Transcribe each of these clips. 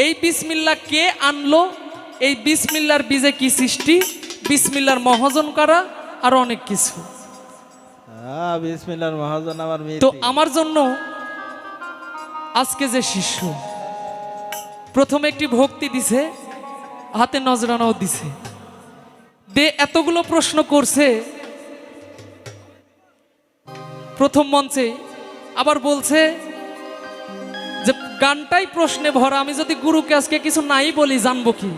এই বিসমিল্লা কে আনলো? এই বিসমিল্লার বীজে কি সৃষ্টি? বিসমিল্লার মহাজন করা? আর অনেক কিছু। বিসমিল্লার মহাজন আমার তো আমার জন্য আজকে যে শিষ্য প্রথমে একটি ভক্তি দিছে হাতে নজরানাও দিছে। দে এতগুলো প্রশ্ন করছে প্রথম মঞ্চে আবার বলছে যে গানটাই প্রশ্নে ভরা, আমি যদি গুরুকে আজকে কিছু নাই বলি, জানব কি?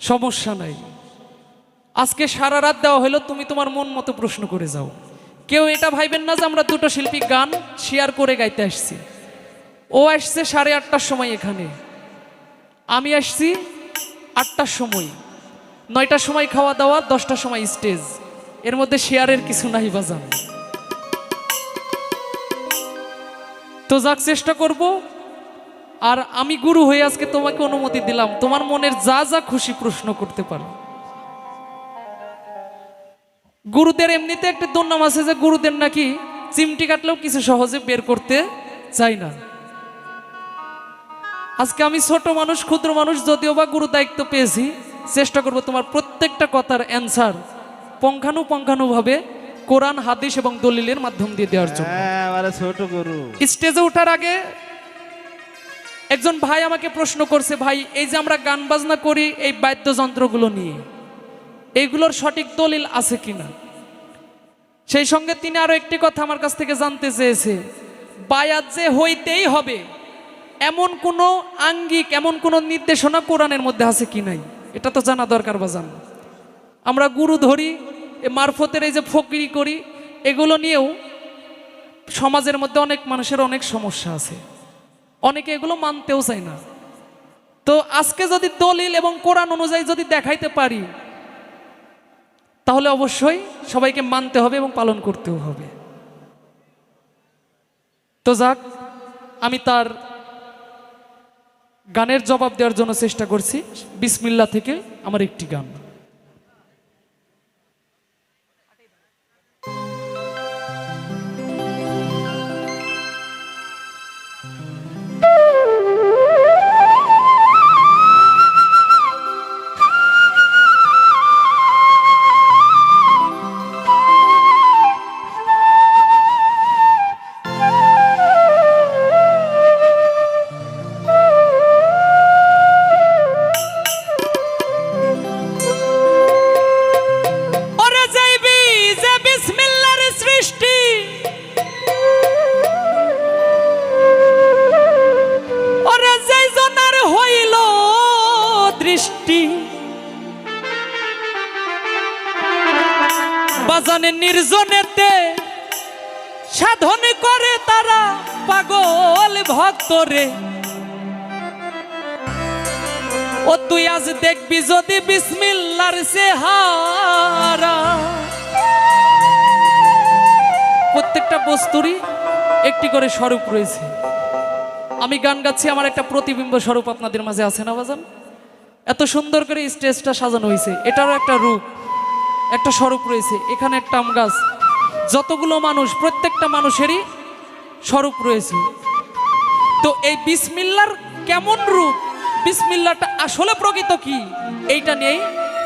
সমস্যা নাই। আজকে সারা রাত দেওয়া হলো তুমি তোমার মন মতো প্রশ্ন করে যাও। কেউ এটা ভাইবেন না যে আমরা দুটো শিল্পী গান শেয়ার করে গাইতে আসছি। ও আসছে সাড়ে আটটার সময় এখানে। আমি আসছি আটটার সময়। নয়টার সময় খাওয়া দাওয়া, দশটার সময় স্টেজের মধ্যে শেয়ারের কিছু নাই বাজান। তো যাক, চেষ্টা করব। আর আমি গুরু হয়ে আজকে তোমাকে অনুমতি দিলাম। তোমার মনের যা যা খুশি প্রশ্ন করতে পারো। গুরুদের এমনিতে একটা দুর্নাম আছে যে গুরুদের নাকি চিমটি কাটলেও কিছু সহজে বের করতে চাই না। আজকে আমি ছোট মানুষ, ক্ষুদ্র মানুষ, যদিও বা গুরু দায়িত্ব পেয়েছি, চেষ্টা করব তোমার প্রত্যেকটা কথার অ্যান্সার পঙ্খানুপঙ্খানুভাবে কোরআন হাদিস এবং দলিলের মাধ্যম দিয়ে দেওয়ার জন্য। হ্যাঁ ছোট গরু। স্টেজে ওঠার আগে একজন ভাই আমাকে প্রশ্ন করছে ভাই এই যে আমরা গান বাজনা করি এই বাদ্যযন্ত্রগুলো নিয়ে এইগুলোর সঠিক দলিল আছে কিনা? সেই সঙ্গে তিনি আরও একটি কথা আমার কাছ থেকে জানতে চেয়েছে বায়াত যে হইতেই হবে এমন কোনো আঙ্গিক এমন কোনো নির্দেশনা কোরআনের মধ্যে আছে কি নাই? এটা তো জানা দরকার বা জান আমরা গুরু ধরি এ মারফতের এই যে ফকিরি করি, এগুলো নিয়েও সমাজের মধ্যে অনেক মানুষের অনেক সমস্যা আছে। অনেকে এগুলো মানতেও চায় না। তো আজকে যদি দলিল এবং কোরআন অনুযায়ী যদি দেখাইতে পারি, তাহলে অবশ্যই সবাইকে মানতে হবে এবং পালন করতেও হবে। তো যাক, আমি তার গানের জবাব দেওয়ার জন্য চেষ্টা করছি। বিসমিল্লা থেকে আমার একটি গান। বাজানে নির্জনেতে সাধন করে তারা পাগল ভক্তরে। ও তুই আজ দেখবি যদি বিসমিল্লার চেহারা। প্রত্যেকটা বস্তুরই একটি করে স্বরূপ রয়েছে। আমি গান গাচ্ছি, আমার একটা প্রতিবিম্ব স্বরূপ আপনাদের মাঝে আছে না বাজান? এত সুন্দর করে স্টেজটা সাজানো হয়েছে, এটারও একটা রূপ। একটা স্বরূপ রয়েছে, এখানে একটা আম গাছ। যতগুলো মানুষ, প্রত্যেকটা মানুষেরই স্বরূপ রয়েছে। তো এই বিসমিল্লার কেমন রূপ? বিসমিল্লাটা আসলে প্রকৃত কি? এইটা নিয়েই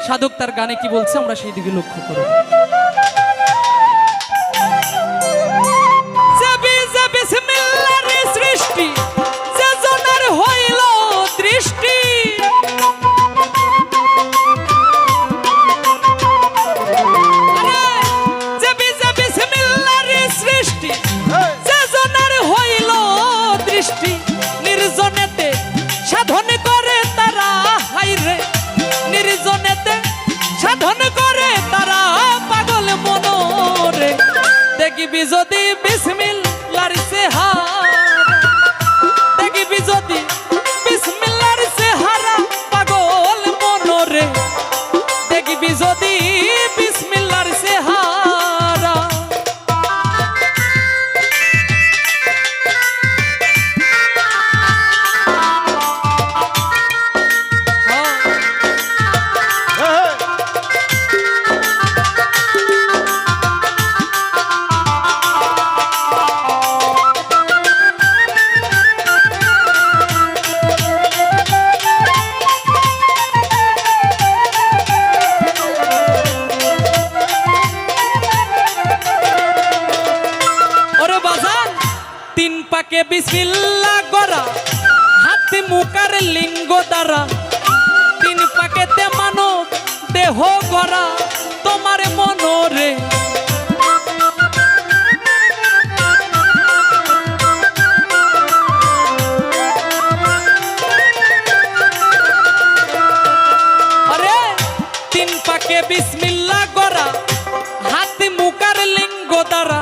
সাধক তার গানে কি বলছে, আমরা সেই দিকে লক্ষ্য বিসমিল্লার সৃষ্টি। যদি তোমার মনরে। আরে তিন পাকে বিসমিল্লা করা হাতি মুকার লিঙ্গ দ্বারা।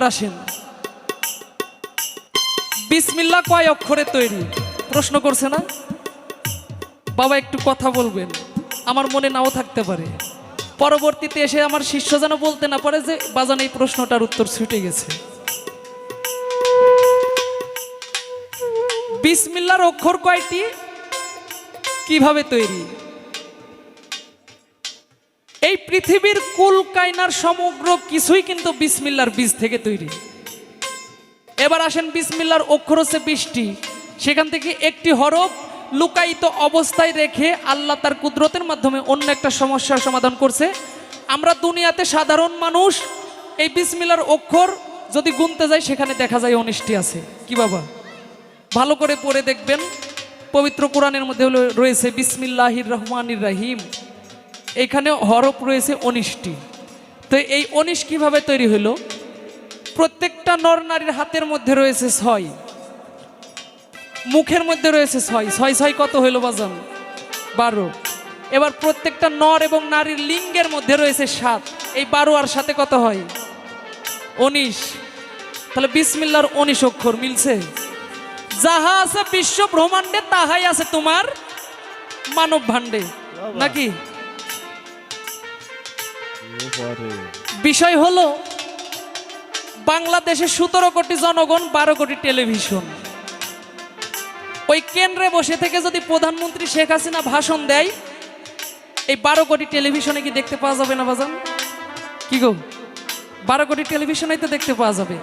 এবার আসেন। বিসমিল্লা কয় অক্ষরে তৈরি? প্রশ্ন করছে না? বাবা, একটু কথা বলবেন। আমার মনে নাও থাকতে পারে। পরবর্তীতে এসে আমার শিষ্য যেন বলতে না পারে যে, বাজান এই প্রশ্নটার উত্তর ছুটে গেছে। বিসমিল্লার অক্ষর কয়টি? কীভাবে তৈরি? এই পৃথিবীর কুল কায়নার সমগ্র কিছুই কিন্তু বিসমিল্লার বীজ থেকে তৈরি। এবার আসেন বিসমিল্লার অক্ষর হচ্ছে বৃষ্টি। সেখান থেকে একটি হরফ লুকায়িত অবস্থায় রেখে আল্লাহ তার কুদরতের মাধ্যমে অন্য একটা সমস্যার সমাধান করছে। আমরা দুনিয়াতে সাধারণ মানুষ, এই বিসমিল্লার অক্ষর যদি গুনতে যাই, সেখানে দেখা যায় অনিষ্টি আছে। কি বাবা? ভালো করে পড়ে দেখবেন। পবিত্র কোরআনের মধ্যে রয়েছে, বিসমিল্লাহির রহমানির রাহিম। এখানে হরফ রয়েছে অনিষ্টি তো এই অনিশ কীভাবে তৈরি হলো? প্রত্যেকটা নর নারীর হাতের মধ্যে রয়েছে ছয়। মুখের মধ্যে রয়েছে ছয়। ছয় ছয় কত হইল বাজান? বারো। এবার প্রত্যেকটা নর এবং নারীর লিঙ্গের মধ্যে রয়েছে সাত। এই বারো আর সাথে কত হয়? উনিশ। তাহলে বিসমিল্লার উনিশ অক্ষর মিলছে। যাহা আছে বিশ্ব ব্রহ্মাণ্ডে তাহাই আছে তোমার মানব ভাণ্ডে নাকি? বিষয় হলো বাংলাদেশে সতেরো কোটি জনগণ বারো কোটি টেলিভিশন। ওই কেন্দ্রে বসে থেকে যদি প্রধানমন্ত্রী শেখ হাসিনা ভাষণ দেয় এই বারো কোটি টেলিভিশনে কি দেখতে পাওয়া যাবে না বাজান? কি গো? বারো কোটি টেলিভিশনেই তো দেখতে পাওয়া যাবে।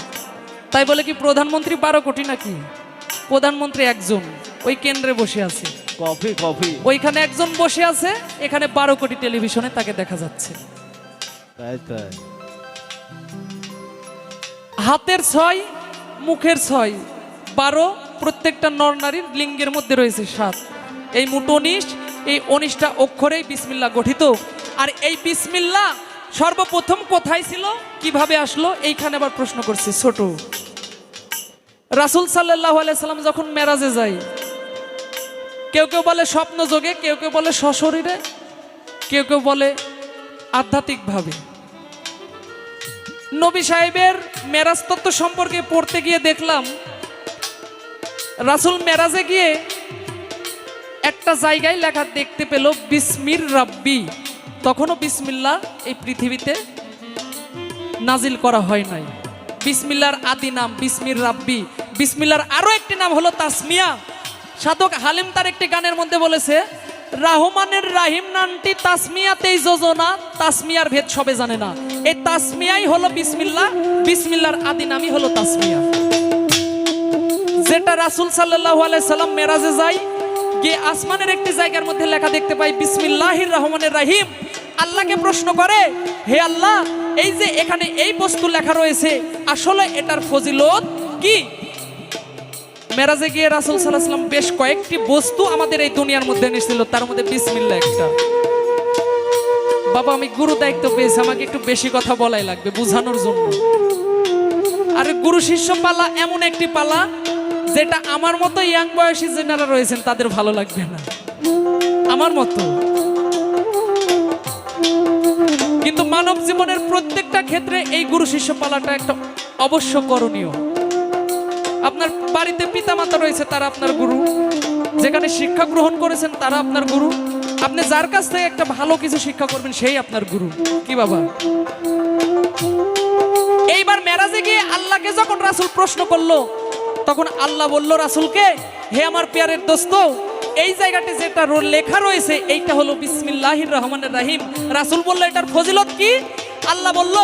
তাই বলে কি প্রধানমন্ত্রী বারো কোটি নাকি? প্রধানমন্ত্রী একজন ওই কেন্দ্রে বসে আছে। Coffee coffee. ওইখানে একজন বসে আছে এখানে বারো কোটি টেলিভিশনে তাকে দেখা যাচ্ছে। হাতের ছয়, মুখের ছয়, বারো, প্রত্যেকটা নর নারীর লিঙ্গের মধ্যে রয়েছে সাত। এই মোট এই উনিশটা অক্ষরেই বিসমিল্লা গঠিত। আর এই বিসমিল্লা সর্বপ্রথম কোথায় ছিল? কীভাবে আসলো? এইখানে আবার প্রশ্ন করছে ছোট। রাসুল সাল্লাহ সাল্লাম যখন মেরাজে যায়, কেউ কেউ বলে স্বপ্ন যোগে কেউ কেউ বলে সশরীরে, কেউ কেউ বলে আধ্যাত্মিকভাবে। নবী সাহেবের মেরাজ তত্ত্ব সম্পর্কে পড়তে গিয়ে দেখলাম, রাসুল মেরাজে গিয়ে একটা জায়গায় লেখা দেখতে পেল, বিসমির রাব্বি। তখনও বিসমিল্লা এই পৃথিবীতে নাজিল করা হয় নাই। বিসমিল্লার আদি নাম, বিসমির রাব্বি। বিসমিল্লার আরও একটি নাম হলো তাসমিয়া। সাধক হালিম তার একটি গানের মধ্যে বলেছে রাহমানের রাহিম নামটি তাসমিয়াতেই যোজনা, তাসমিয়ার ভেদ সবে জানে না। এই তাসমিয়াই হলো বিসমিল্লা, বিসমিল্লার আদি নামই হলো তাসমিয়া। যেটা রাসুল সাল্লাহ সাল্লাম মেরাজে যায়, গিয়ে আসমানের একটি জায়গার মধ্যে লেখা দেখতে পাই বিসমিল্লাহির রহমানের রাহিম। আল্লাহকে প্রশ্ন করে, হে আল্লাহ, এই যে এখানে এই বস্তু লেখা রয়েছে, আসলে এটার ফজিলত কি? মেরাজে গিয়ে রাসুল সাল্লাহ সাল্লাম বেশ কয়েকটি বস্তু আমাদের এই দুনিয়ার মধ্যে এনেছিল তার মধ্যে বিসমিল্লা একটা। বাবা, আমি গুরু দায়িত্ব পেয়েছি, আমাকে একটু বেশি কথা বলাই লাগবে বোঝানোর জন্য। আর গুরু শিষ্য পালা এমন একটি পালা যেটা আমার মতো ইয়াং বয়সী যেনারা রয়েছেন, তাদের ভালো লাগবে না। আমার মতো। কিন্তু মানব জীবনের প্রত্যেকটা ক্ষেত্রে এই গুরু শিষ্য পালাটা একটা অবশ্য করণীয়। আপনার বাড়িতে পিতামাতা রয়েছে, তারা আপনার গুরু। যেখানে শিক্ষা গ্রহণ করেছেন, তারা আপনার গুরু। আপনি যার কাছ থেকে একটা ভালো কিছু শিক্ষা করবেন, সেই আপনার গুরু। কি বাবা? তাকে যখন রাসূল প্রশ্ন করল, তখন আল্লাহ বলল, রাসূলকে, হে আমার পেয়ারের দোস্ত, এই জায়গাতে যেটা লেখা রয়েছে, এইটা হলো বিসমিল্লাহির রহমানের রাহিম। রাসুল বলল, এটার ফজিলত কি? আল্লাহ বলল,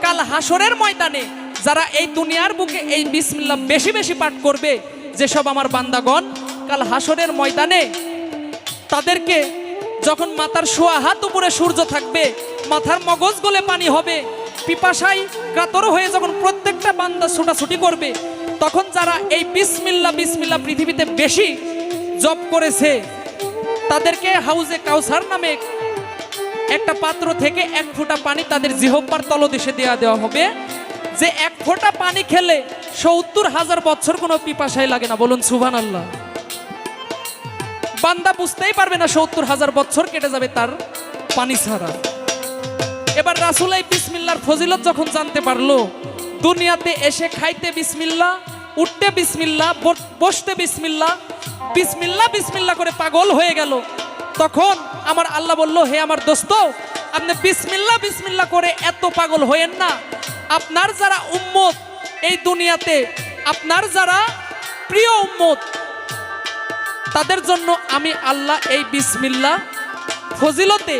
কাল হাসরের ময়দানে যারা এই দুনিয়ার বুকে এই বিসমিল্লাহ বেশি বেশি পাঠ করবে যেসব আমার বান্দাগণ, কাল হাসরের ময়দানে তাদেরকে যখন মাথার শোয়া হাত উপরে সূর্য থাকবে, মাথার মগজ গলে পানি হবে, পিপাসায় কাতর হয়ে যখন প্রত্যেকটা বান্দা ছুটাছুটি করবে, তখন যারা এই বিসমিল্লা বিসমিল্লা পৃথিবীতে বেশি জব করেছে, তাদেরকে হাউজে কাউসার নামে একটা পাত্র থেকে এক ফোঁটা পানি তাদের জিহব্বার তলদেশে দেওয়া দেওয়া হবে। যে এক ফোঁটা পানি খেলে সত্তর হাজার বছর কোনো পিপাসাই লাগে না। বলুন সুভান আল্লাহ বান্দা বুঝতেই পারবে না সত্তর হাজার বছর কেটে যাবে তার পানি ছাড়া। এবার রাসুল এই বিসমিল্লার ফজিলত যখন জানতে পারল, দুনিয়াতে এসে খাইতে বিসমিল্লা, উঠতে বিসমিল্লা বসতে বিসমিল্লা বিসমিল্লা বিসমিল্লা করে পাগল হয়ে গেল। তখন আমার আল্লাহ বলল, হে আমার দোস্ত, আপনি বিসমিল্লা বিসমিল্লা করে এত পাগল হয়েন না। আপনার যারা উম্মত এই দুনিয়াতে, আপনার যারা প্রিয় উম্মত, তাদের জন্য আমি আল্লাহ এই বিসমিল্লা ফজিলতে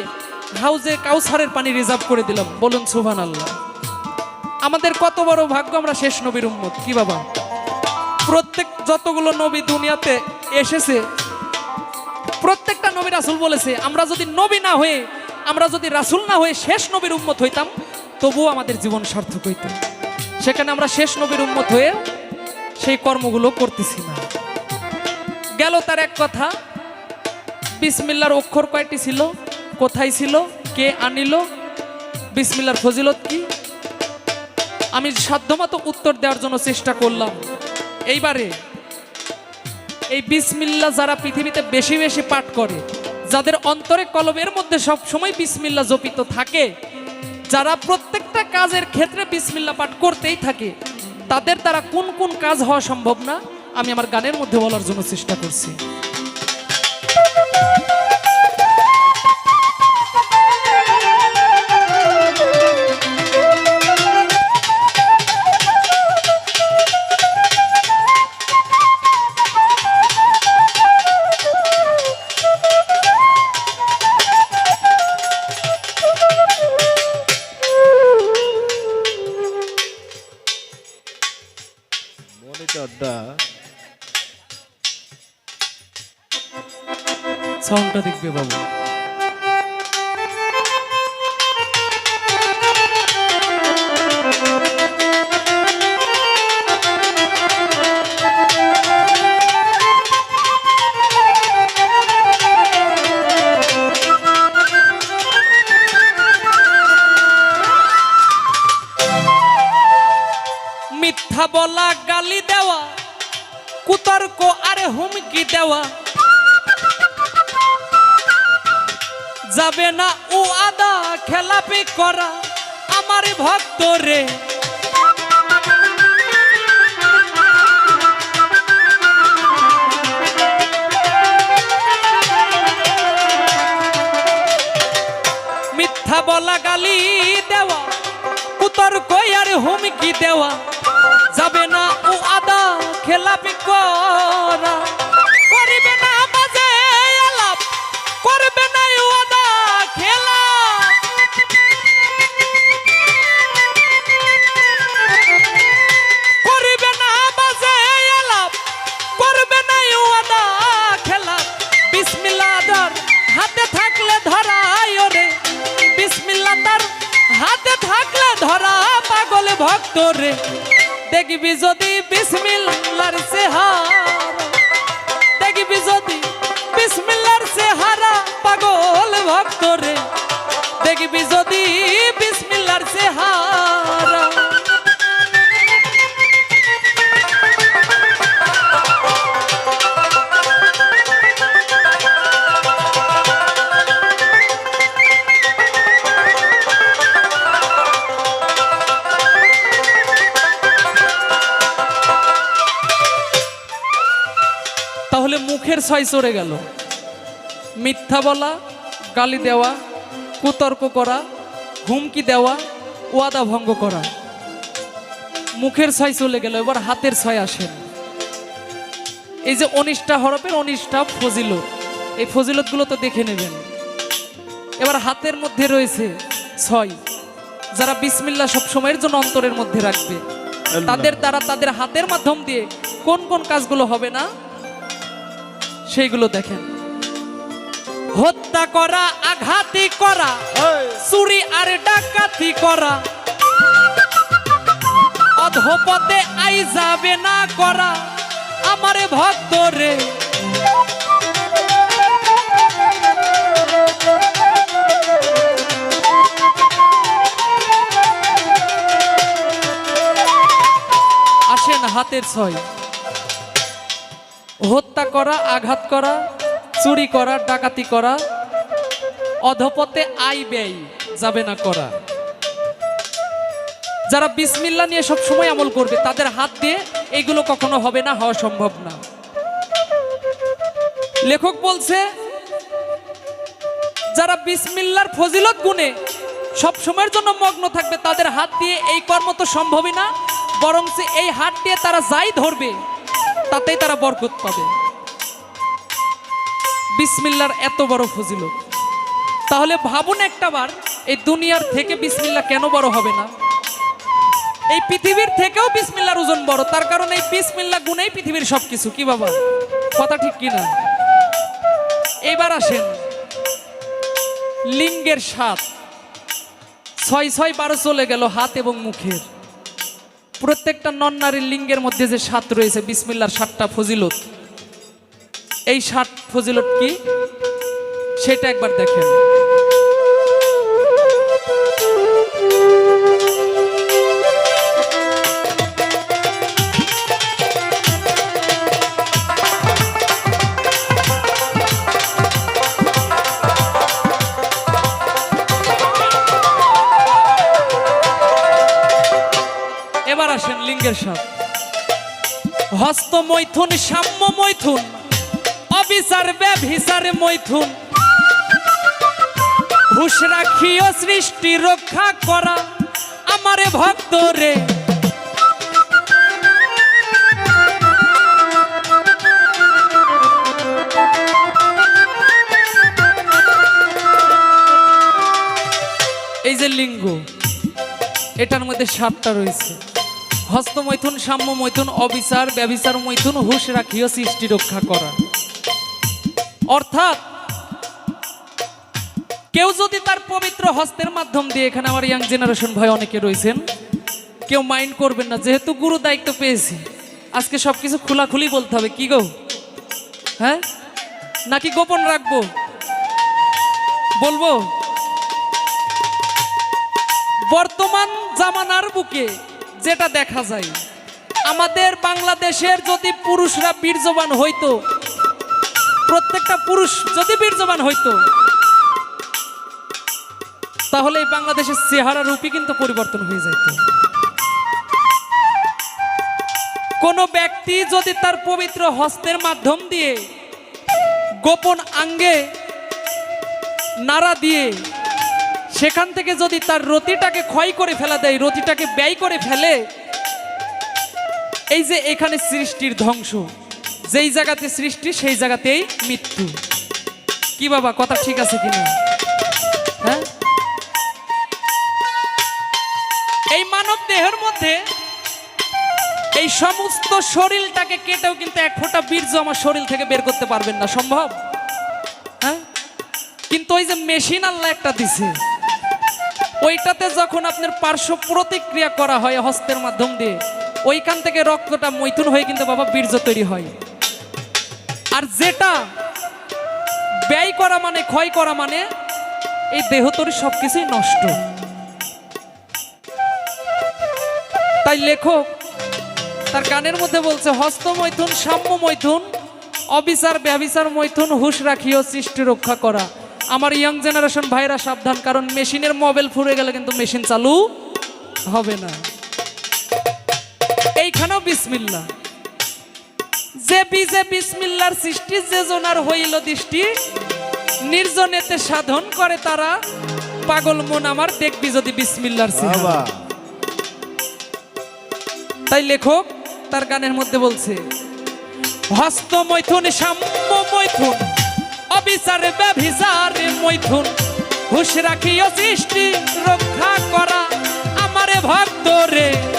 হাউজে কাউসারের পানি রিজার্ভ করে দিলাম। বলুন সুভান আল্লাহ আমাদের কত বড় ভাগ্য আমরা শেষ নবীর উম্মত, কি বাবা? প্রত্যেক যতগুলো নবী দুনিয়াতে এসেছে, প্রত্যেকটা নবী রাসুল বলেছে, আমরা যদি নবী না হয়ে, আমরা যদি রাসুল না হয়ে শেষ নবীর উম্মত হইতাম তবুও আমাদের জীবন সার্থক হইতাম সেখানে আমরা শেষ নবীর উম্মত হয়ে সেই কর্মগুলো করতেছি না। গেল তার এক কথা, বিসমিল্লার অক্ষর কয়টি ছিল? কোথায় ছিল? কে আনিল? বিসমিল্লার ফজিলত কি? আমি সাধ্যমতো উত্তর দেওয়ার জন্য চেষ্টা করলাম। এইবারে এই বিসমিল্লা যারা পৃথিবীতে বেশি বেশি পাঠ করে, যাদের অন্তরে কলবের মধ্যে সব সময় বিসমিল্লা জপিত থাকে যারা প্রত্যেকটা কাজের ক্ষেত্রে বিসমিল্লা পাঠ করতেই থাকে, তাদের দ্বারা কোন কোন কাজ হওয়া সম্ভব না? আমি আমার গানের মধ্যে বলার জন্য চেষ্টা করছি। মনিটরটা সাউন্ডটা দেখবে বাবু। দেওয়া। যাবে না ও আদা খেলাপি করা আমার ভক্ত রে। মিথ্যা বলা গালি দেওয়া কুতর্ক আর হুমকি দেওয়া। যাবে না ও আদা খেলাপি করা ভক্ত রে, দেখবি যদি বিসমিল্লার চেহারা, দেখবি যদি বিসমিল্লার চেহারা পাগল ভক্ত রে, দেখবি যদি ছয় চড়ে গেল। মিথ্যা বলা গালি দেওয়া কুতর্ক করা হুমকি দেওয়া ওয়াদা ভঙ্গ করা। মুখের ছয় চলে গেল এবার হাতের ছয় আসেন এই যে অনিষ্টা হরফের অনিষ্টা ফজিলত এই ফজিলতগুলো তো দেখে নেবেন। এবার হাতের মধ্যে রয়েছে ছয় যারা বিসমিল্লা সব সময়ের জন্য অন্তরের মধ্যে রাখবে। তাদের দ্বারা তাদের হাতের মাধ্যম দিয়ে কোন কোন কাজগুলো হবে না? সেইগুলো দেখেন। হত্যা করা আঘাতি করা চুরি আর ডাকাতি করা অধপথে আই যাবে না করা আমারে ভক্ত রে। আসেন হাতের ছয়। হত্যা করা, আঘাত করা, চুরি করা, ডাকাতি করা অধপথে আয় ব্যয় যাবে না করা। যারা বিসমিল্লা নিয়ে সব সময় আমল করবে, তাদের হাত দিয়ে এগুলো কখনো হবে না, হওয়া সম্ভব না। লেখক বলছে, যারা বিসমিল্লার ফজিলত গুণে সব সময়ের জন্য মগ্ন থাকবে, তাদের হাত দিয়ে এই কর্ম তো সম্ভবই না, বরং এই হাত দিয়ে তারা যাই ধরবে তাতেই তারা বরকত পাবে। বিসমিল্লার এত বড় ফজিলত। তাহলে ভাবুন একটাবার এই দুনিয়ার থেকে বিসমিল্লা কেন বড় হবে না? এই পৃথিবীর থেকেও বিসমিল্লার ওজন বড়, তার কারণ এই বিসমিল্লা গুণেই পৃথিবীর সব কিছু কি বাবা? কথা ঠিক কিনা এবার আসেন, লিঙ্গের স্বাদ। ছয় ছয় বারো চলে গেল হাত এবং মুখের। প্রত্যেকটা নন নারীর লিঙ্গের মধ্যে যে সাত রয়েছে, বিসমিল্লার সাতটা ফজিলত। এই সাত ফজিলত কি? সেটা একবার দেখেন। লিঙ্গের সাপ হস্ত মৈথুন, সাম্য মৈথুন, অবিচার, ব্যভিচার মৈথুন। হুশ রাখিও সৃষ্টি, রক্ষা করা আমারে ভক্ত রে। এই যে লিঙ্গ, এটার মধ্যে সাতটা রয়েছে। হস্ত মৈথুন, সাম্য মৈথুন, অবিচার, ব্যবিচার মৈথুন, হুশ রাখিও সৃষ্টি রক্ষা করা অর্থাৎ, কেউ যদি তার পবিত্র হস্তের মাধ্যম দিয়ে এখানে আমার ইয়াং জেনারেশন ভাই অনেকে রয়েছেন, কেউ মাইন্ড করবেন না, যেহেতু গুরু দায়িত্ব পেয়েছি। আজকে সব সবকিছু খোলাখুলি বলতে হবে, কি গো? হ্যাঁ? নাকি গোপন রাখব? বলব? বর্তমান জামানার বুকে যেটা দেখা যায়, আমাদের বাংলাদেশের যদি পুরুষরা বীর্যবান হইতো, প্রত্যেকটা পুরুষ যদি বীর্যবান হইতো, তাহলে এই বাংলাদেশের চেহারা রূপই কিন্তু পরিবর্তন হয়ে যেত কোন ব্যক্তি যদি তার পবিত্র হস্তের মাধ্যম দিয়ে গোপন আঙ্গে নাড়া দিয়ে সেখান থেকে যদি তার রতিটাকে ক্ষয় করে ফেলা দেয়, রতিটাকে ব্যয় করে ফেলে, এই যে এখানে সৃষ্টির ধ্বংস, যেই জায়গাতে সৃষ্টি, সেই জায়গাতেই মৃত্যু। কি বাবা, কথা ঠিক আছে কিনা? হ্যাঁ? এই মানব দেহের মধ্যে এই সমস্ত শরীরটাকে কেটেও কিন্তু এক ফোঁটা বীর্য আমার শরীর থেকে বের করতে পারবেন না, সম্ভব? হ্যাঁ? কিন্তু ওই যে মেশিন আল্লাহ একটা দিছে। ওইটাতে যখন আপনার পার্শ্ব প্রতিক্রিয়া করা হয় হস্তের মাধ্যম দিয়ে, ওইখান থেকে রক্তটা মৈথুন হয়ে কিন্তু বাবা বীর্য তৈরি হয়। আর যেটা ব্যয় করা মানে ক্ষয় করা মানে এই দেহ তৈরি সব কিছুই নষ্ট। তাই লেখক তার গানের মধ্যে বলছে, হস্ত মৈথুন, সাম্য মৈথুন, অবিচার ব্যবিচার মৈথুন, হুশ রাখিও, সৃষ্টি রক্ষা করা। আমার ইয়াং জেনারেশন ভাইরা সাবধান কারণ মেশিনের মোবাইল ফুরে গেলে কিন্তু মেশিন চালু হবে না। এইখানেও বিসমিল্লা যে বিজে বিসমিল্লার সৃষ্টি যে জনার হইল দৃষ্টি নির্জনেতে সাধন করে তারা পাগল মন আমার দেখবি যদি বিসমিল্লার তাই লেখক তার গানের মধ্যে বলছে হস্ত মৈথুন সাম্য মৈথুন অবিচার ব্যভিচার মৈথুন। হুশ রাখিও সৃষ্টি রক্ষা করা। আমারে ভক্ত রে।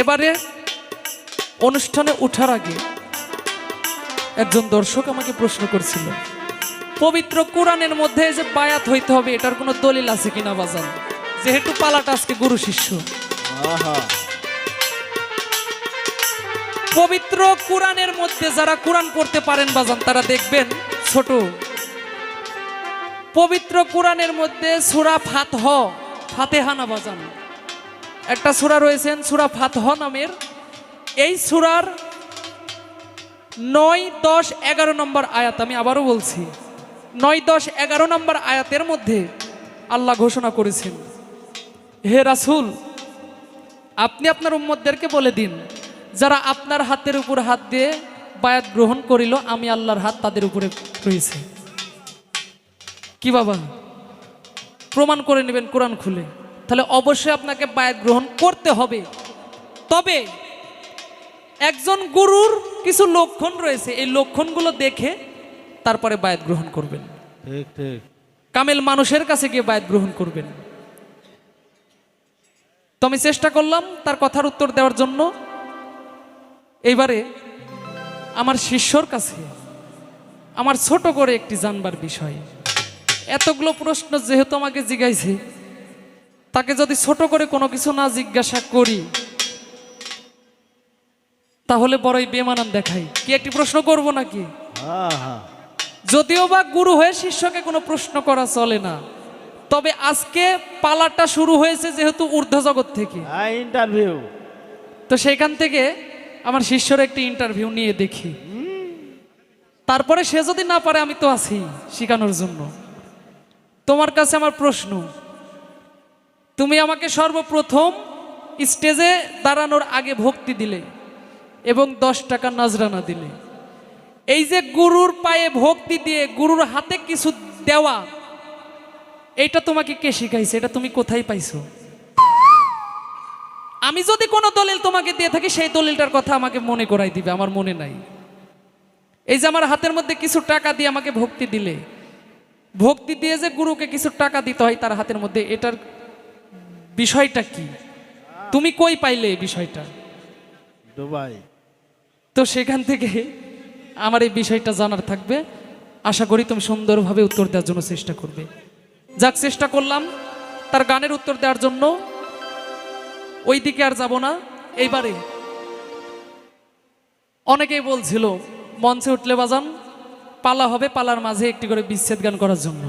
এবারে অনুষ্ঠানে ওঠার আগে একজন দর্শক আমাকে প্রশ্ন করছিল পবিত্র কোরআনের মধ্যে যে বায়াত হইতে হবে এটার কোনো দলিল আছে কিনা বাজান? যেহেতু পালাটা আজকে গুরু শিষ্য। পবিত্র কোরআনের মধ্যে যারা কোরআন পড়তে পারেন বাজান তারা দেখবেন ছোট পবিত্র কোরআনের মধ্যে সুরা ফাতহ ফাতেহানা বাজান? একটা সুরা রয়েছেন সুরা ফাতহ নামের। এই সুরার নয়, দশ, এগারো নম্বর আয়াত আমি আবারও বলছি। নয়, দশ, এগারো নম্বর আয়াতের মধ্যে আল্লাহ ঘোষণা করেছেন, হে রাসুল, আপনি আপনার উম্মতদেরকে বলে দিন, যারা আপনার হাতের উপর হাত দিয়ে বায়াত গ্রহণ করিল, আমি আল্লাহর হাত তাদের উপরে রয়েছে। কি বাবা? প্রমাণ করে নেবেন, কোরআন খুলে। তাহলে অবশ্যই আপনাকে বায়াত গ্রহণ করতে হবে। তবে একজন গুরুর কিছু লক্ষণ রয়েছে এই লক্ষণগুলো দেখে তারপরে বায়াত গ্রহণ করবেন। ঠিক ঠিক। কামেল মানুষের কাছে গিয়ে বায়াত গ্রহণ করবেন। তো আমি চেষ্টা করলাম তার কথার উত্তর দেওয়ার জন্য। এইবারে আমার শিষ্যর কাছে আমার ছোট করে একটি জানবার বিষয়। এতগুলো প্রশ্ন যেহেতু আমাকে জিজ্ঞাইছে তাকে যদি ছোট করে কোনো কিছু না জিজ্ঞাসা করি তাহলে বড়ই বেমানান দেখাই। কি একটি প্রশ্ন করব নাকি? যদিও বা গুরু হয়ে শিষ্যকে কোনো প্রশ্ন করা চলে না তবে আজকে পালাটা শুরু হয়েছে যেহেতু ঊর্ধ্ব জগৎ থেকে ইন্টারভিউ তো সেখান থেকে আমার শিষ্যর একটি ইন্টারভিউ নিয়ে দেখি। তারপরে সে যদি না পারে আমি তো আছি শেখানোর জন্য। তোমার কাছে আমার প্রশ্ন তুমি আমাকে সর্বপ্রথম স্টেজে দাঁড়ানোর আগে ভক্তি দিলে এবং দশ টাকা নজরানা দিলে। এই যে গুরুর পায়ে ভক্তি দিয়ে গুরুর হাতে কিছু দেওয়া এইটা তোমাকে কে শিখাইছে? এটা তুমি কোথায় পাইছো? আমি যদি কোনো দলিল তোমাকে দিয়ে থাকি, সেই দলিলটার কথা আমাকে মনে করাই দিবে, আমার মনে নাই। এই যে আমার হাতের মধ্যে কিছু টাকা দিয়ে আমাকে ভক্তি দিলে, ভক্তি দিয়ে যে গুরুকে কিছু টাকা দিতে হয় তার হাতের মধ্যে, এটার বিষয়টা কি? তুমি কই পাইলে এই বিষয়টা? দুবাই। তো সেখান থেকে আমার এই বিষয়টা জানার থাকবে। আশা করি তুমি সুন্দরভাবে উত্তর দেওয়ার জন্য চেষ্টা করবে। যাক চেষ্টা করলাম। তার গানের উত্তর দেওয়ার জন্য। ওই দিকে আর যাব না। এইবারে অনেকেই বলছিল মঞ্চে উঠলে বাজান পালা হবে পালার মাঝে একটি করে বিচ্ছেদ গান করার জন্য।